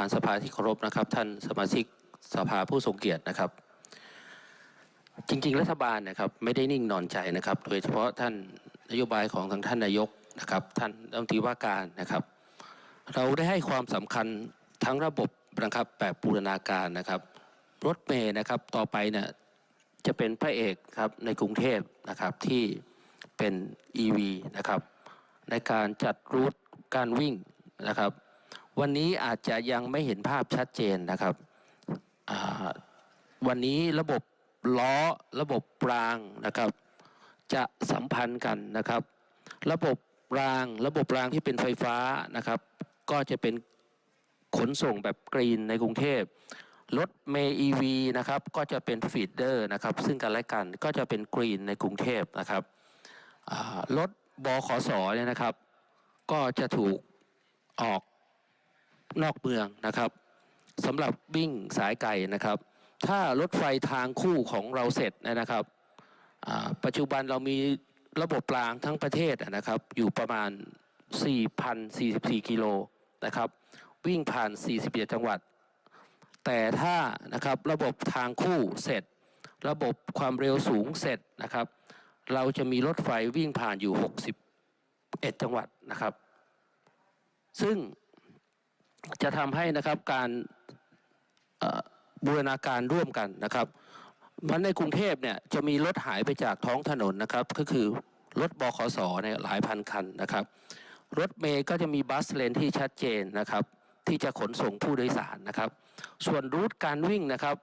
านสภาที่เคารพนะครับ ท่านสมาชิกสภาผู้ทรงเกียรตินะครับ จริงๆ รัฐบาลนะครับไม่ได้นิ่งนอนใจนะครับ โดยเฉพาะท่านนโยบายของทางท่านนายกนะครับ ท่านรัฐมนตรีว่าการนะครับ เราได้ให้ความสำคัญทั้งระบบนะครับแบบบูรณาการนะครับ รถเมย์นะครับต่อไปเนี่ยจะเป็นพระเอกครับในกรุงเทพนะครับที่เป็น EV นะครับในการจัดรูทการวิ่งนะครับ วันนี้อาจจะยังไม่เห็นภาพชัดเจนนะครับ วันนี้ระบบล้อระบบรางนะครับ จะสัมพันธ์กันนะครับ ระบบรางระบบรางที่เป็นไฟฟ้านะครับ ก็จะเป็นขนส่งแบบกรีนในกรุงเทพรถเมย์ EV นะครับก็จะเป็นฟีดเดอร์นะครับ ซึ่งกันและกันก็จะเป็นกรีนในกรุงเทพนะครับรถบขสเนี่ยนะครับ ก็จะถูกออก นอกเมืองนะครับสำหรับวิ่งสายไกลนะครับ ถ้ารถไฟทางคู่ของเราเสร็จนยนะครับ ปัจจุบันเรามีระบบรางทั้งประเทศนะครับ อยู่ประมาณ 4,044 กิโลนะครับ วิ่งผ่าน 41 จังหวัด แต่ถ้านะครับระบบทางคู่เสร็จ ระบบความเร็วสูงเสร็จนะครับ เราจะมีรถไฟวิ่งผ่านอยู่ 61 จังหวัดนะครับ ซึ่ง จะทำให้นะครับการบูรณาการร่วมกันนะครับมันในกรุงเทพเนี่ยจะมีรถหายไปจากท้องถนนนะครับ ก็คือรถบขสเนี่ยหลายพันคันนะครับ รถเมย์ก็จะมีบัสเลนที่ชัดเจนนะครับ ที่จะขนส่งผู้โดยสารนะครับ ส่วนรูทการวิ่งนะครับ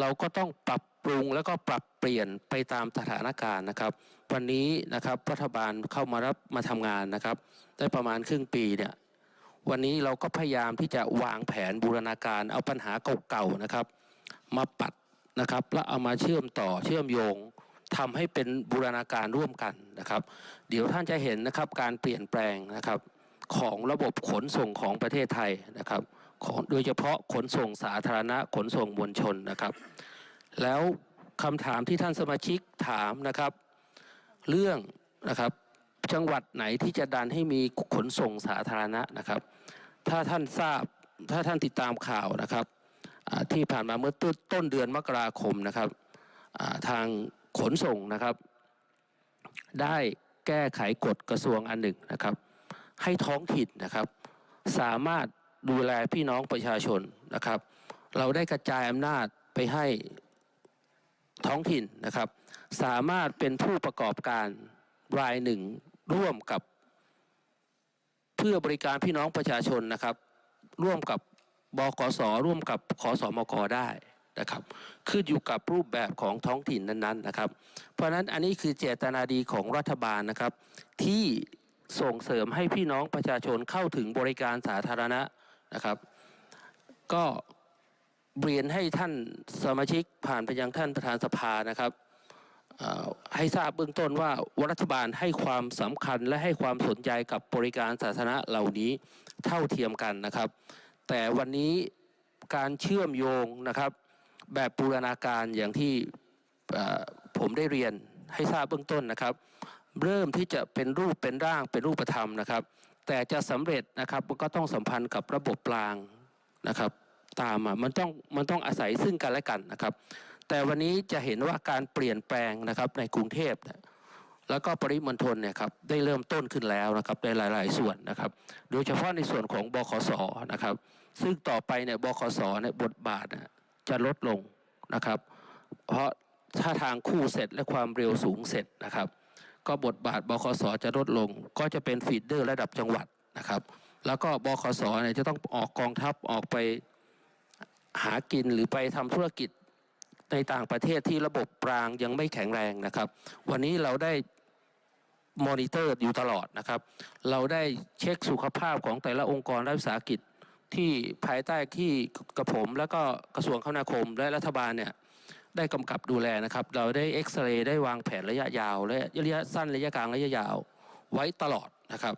เราก็ต้องปรับปรุงแล้วก็ปรับเปลี่ยนไปตามสถานการณ์นะครับ วันนี้นะครับรัฐบาลเข้ามารับมาทำงานนะครับ ได้ประมาณครึ่งปีเนี่ย วันนี้เราก็พยายามที่จะวางแผนบูรณาการเอาปัญหาเก่าๆนะครับ มาปัดนะครับแล้วเอามาเชื่อมต่อเชื่อมโยงทำให้เป็นบูรณาการร่วมกันนะครับ เดี๋ยวท่านจะเห็นนะครับการเปลี่ยนแปลงนะครับของระบบขนส่งของประเทศไทยนะครับโดยเฉพาะขนส่งสาธารณะขนส่งมวลชนนะครับ แล้วคำถามที่ท่านสมาชิกถามนะครับ เรื่องนะครับ จังหวัดไหนที่จะดันให้มีขนส่งสาธารณะนะครับ ถ้าท่านทราบถ้าท่านติดตามข่าวนะครับที่ผ่านมาเมื่อต้นเดือนมกราคมนะครับทางขนส่งนะครับ ได้แก้ไขกฎกระทรวงอันหนึ่งนะครับ ให้ท้องถิ่นนะครับ สามารถดูแลพี่น้องประชาชนนะครับ เราได้กระจายอำนาจไปให้ท้องถิ่นนะครับ สามารถเป็นผู้ประกอบการรายหนึ่ง ร่วมกับเพื่อบริการพี่น้องประชาชนนะครับ ร่วมกับบกสร่วมกับขอสอมกได้นะครับขึ้นอยู่กับรูปแบบของท้องถิ่นนั้นๆนะครับ เพราะฉะนั้นอันนี้คือเจตนาดีของรัฐบาลนะครับ ที่ส่งเสริมให้พี่น้องประชาชนเข้าถึงบริการสาธารณะนะครับ ก็เรียนให้ท่านสมาชิกผ่านไปยังท่านประธานสภานะครับ ให้ทราบเบื้องต้นว่ารัฐบาลให้ความสำคัญและให้ความสนใจกับบริการสาธารณะเหล่านี้เท่าเทียมกันนะครับ แต่วันนี้การเชื่อมโยงนะครับ แบบบูรณาการอย่างที่ผมได้เรียนให้ทราบเบื้องต้นนะครับ เริ่มที่จะเป็นรูปเป็นร่างเป็นรูปธรรมนะครับ แต่จะสำเร็จนะครับมันก็ต้องสัมพันธ์กับระบบรางนะครับ ตามมามันต้องมันต้องอาศัยซึ่งกันและกันนะครับ แต่วันนี้จะเห็นว่าการเปลี่ยนแปลงนะครับในกรุงเทพแล้วก็ปริมณฑลเนี่ยครับได้เริ่มต้นขึ้นแล้วนะครับในหลาย ๆ ส่วนนะครับ โดยเฉพาะในส่วนของบขสนะครับ ซึ่งต่อไปเนี่ยบขสเนี่ยบทบาทจะลดลงนะครับ เพราะถ้าทางคู่เสร็จและความเร็วสูงเสร็จนะครับ ก็บทบาทบขสจะลดลง ก็จะเป็นฟีดเดอร์ระดับจังหวัดนะครับ แล้วก็บขสเนี่ยจะต้องออกกองทัพออกไปหากินหรือไปทำธุรกิจ ในต่างประเทศที่ระบบปรางยังไม่แข็งแรงนะครับ วันนี้เราได้มอนิเตอร์อยู่ตลอดนะครับ เราได้เช็คสุขภาพของแต่ละองค์กรรัฐวิสาหกิจที่ภายใต้ที่กระผมแล้วก็กระทรวงคมนาคมและรัฐบาลเนี่ยได้กำกับดูแลนะครับ เราได้เอ็กซเรย์ได้วางแผนระยะยาวและระยะสั้นระยะกลางระยะยาวไว้ตลอดนะครับ